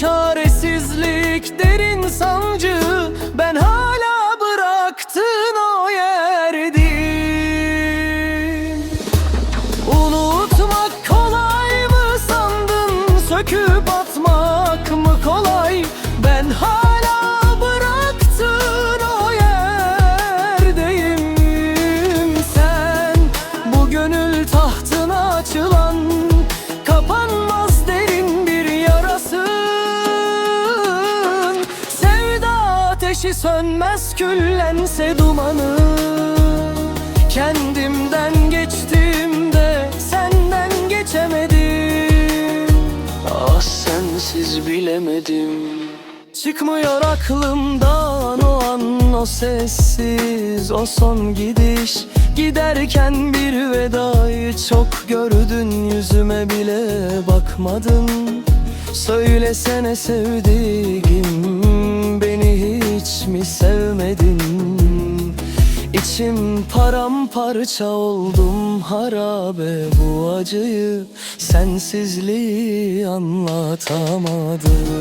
çaresizlik derin ateşi sönmez küllense dumanı. Kendimden geçtiğimde senden geçemedim. Ah sensiz bilemedim. Çıkmıyor aklımdan o an o sessiz o son gidiş. Giderken bir vedayı çok gördün yüzüme bile bakmadın. Söylesene sevdiğim hiç mi sevmedin? İçim paramparça oldum harabe bu acıyı Sensizliği anlatamadım